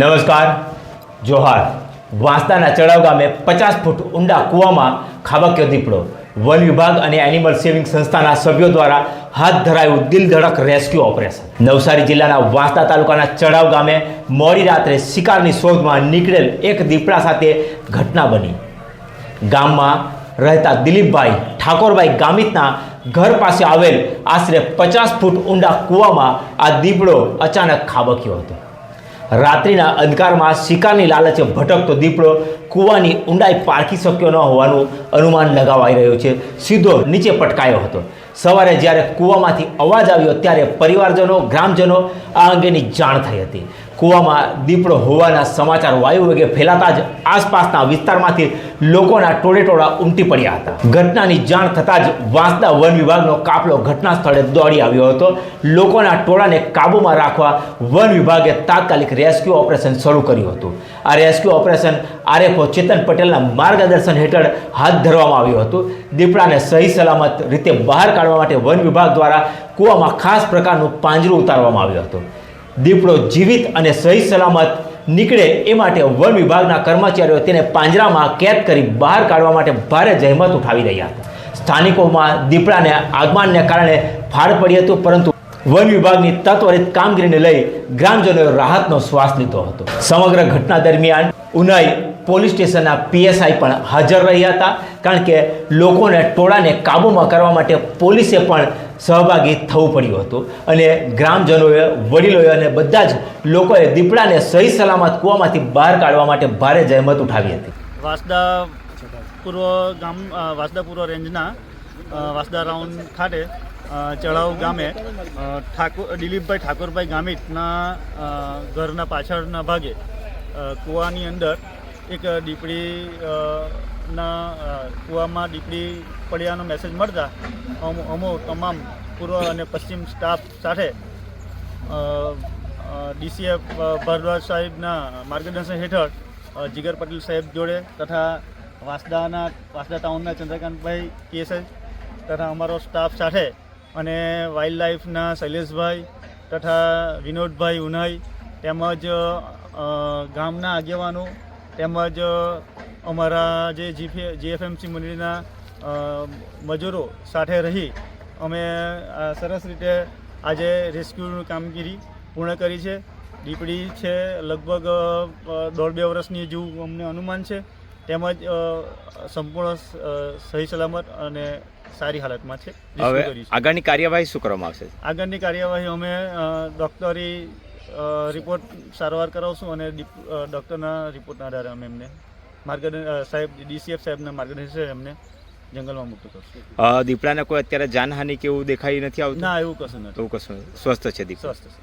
નમસ્કાર, જોહાર. વાંસદાના ચડાવ ગામે પચાસ ફૂટ ઊંડા કૂવામાં ખાબક્યો દીપડો. વન વિભાગ અને એનિમલ સેવિંગ સંસ્થાના સભ્યો દ્વારા હાથ ધરાયું દિલધડક રેસ્ક્યુ ઓપરેશન નવસારી જિલ્લાના વાંસદા તાલુકાના ચડાવ ગામે મોડી રાત્રે શિકારની શોધમાં નીકળેલ એક દીપડા સાથે ઘટના બની. ગામમાં રહેતા દિલીપભાઈ ઠાકોરભાઈ ગામિતના ઘર પાસે આવેલ આશરે પચાસ ફૂટ ઊંડા કૂવામાં આ દીપડો અચાનક ખાબક્યો હતો. રાત્રિના અંધકારમાં શિકારની લાલચે ભટકતો દીપડો કૂવાની ઊંડાઈ પારખી શક્યો ન હોવાનું અનુમાન લગાવાઈ રહ્યું છે. સીધો નીચે પટકાયો હતો. સવારે જ્યારે કૂવામાંથી અવાજ આવ્યો ત્યારે પરિવારજનો, ગ્રામજનો આ અંગેની જાણ થઈ હતી. કૂવામાં દીપડો હોવાના સમાચાર વાયુ વેગે ફેલાતા જ આસપાસના વિસ્તારમાંથી લોકોના ટોળેટોળા ઉમટી પડ્યા હતા. ઘટનાની જાણ થતાં જ વાંસદા વન વિભાગનો કાફલો ઘટના સ્થળે દોડી આવ્યો હતો. લોકોના ટોળાને કાબૂમાં રાખવા વન વિભાગે તાત્કાલિક રેસ્ક્યુ ઓપરેશન શરૂ કર્યું હતું. આ રેસ્ક્યુ ઓપરેશન આરએફઓ ચેતન પટેલના માર્ગદર્શન હેઠળ હાથ ધરવામાં આવ્યું હતું. દીપડાને સહી સલામત રીતે બહાર કાઢવા માટે વન વિભાગ દ્વારા કૂવામાં ખાસ પ્રકારનું પાંજરું ઉતારવામાં આવ્યું હતું. દીપડો જીવિત અને સહી સલામત નીકળે એ માટે વન વિભાગના કર્મચારીઓ તેને પાંજરામાં કેદ કરી બહાર કાઢવા માટે ભારે જહેમત ઉઠાવી રહ્યા હતા. સ્થાનિકોમાં દીપડાને આગમનને કારણે ફાળ પડી હતું, પરંતુ વન વિભાગની તત્વરિત કામગીરીને લઈ ગ્રામજનોએ રાહતનો શ્વાસ લીધો હતો. સમગ્ર ઘટના દરમિયાન ઉનાઈ પોલીસ સ્ટેશનના પીએસઆઈ પણ હાજર રહ્યા હતા. કારણ કે લોકોને ટોળાને કાબૂમાં કરવા માટે પોલીસે પણ સહભાગી થવું પડ્યું હતું. અને ગ્રામજનોએ, વડીલોએ અને બધા જ લોકોએ દીપડાને સહી સલામત કૂવામાંથી બહાર કાઢવા માટે ભારે જહેમત ઉઠાવી હતી. વાસદા પૂર્વ ગામ વાસદા પૂર્વ રેન્જના વાસદા રાઉન્ડ ખાતે ચડાવ ગામે ઠાકોર દિલીપભાઈ ઠાકોરભાઈ ગામિતના ઘરના પાછળના ભાગે કૂવાની અંદર એક દીપડી ના અ, કૂવામાં દીપડી પડ્યાનો મેસેજ મળતા અમો તમામ પૂર્વ અને પશ્ચિમ સ્ટાફ સાથે ડીસીએફ ભરદ્વાજ સાહેબના માર્ગદર્શન હેઠળ જીગર પટેલ સાહેબ જોડે તથા વાસદાના વાસદા ટાઉનના ચંદ્રકાંતભાઈ કેસેજ તથા અમારો સ્ટાફ સાથે અને વાઇલ્ડ લાઈફના શૈલેષભાઈ તથા વિનોદભાઈ ઉનાઈ તેમજ ગામના આગેવાનો તેમજ અમારા જે જીફે જીએફએમસી મંડળીના મજૂરો સાથે રહી અમે આ સરસ રીતે આજે રેસ્ક્યુની કામગીરી પૂર્ણ કરી છે. દીપડી છે લગભગ દોઢ બે વર્ષની જેવું અમને અનુમાન છે. તેમજ સંપૂર્ણ સહી સલામત અને સારી હાલતમાં છે. હવે આગળની કાર્યવાહી શું કરવામાં આવશે? આગળની કાર્યવાહી અમે ડૉક્ટરી રિપોર્ટ સારવાર કરાવશું અને ડૉક્ટરના રિપોર્ટના આધારે અમે એમને માર્ગદર્શન સાહેબ ડીસીએફ સાહેબના માર્ગદર્શન એમને જંગલમાં મુક્ત કરશું. દીપડાને કોઈ અત્યારે જાનહાનિ કે એવું દેખાઈ નથી આવતું? ના એવું કશું નથી. એવું કશું સ્વસ્થ છે દીપ સ્વસ્થ છે.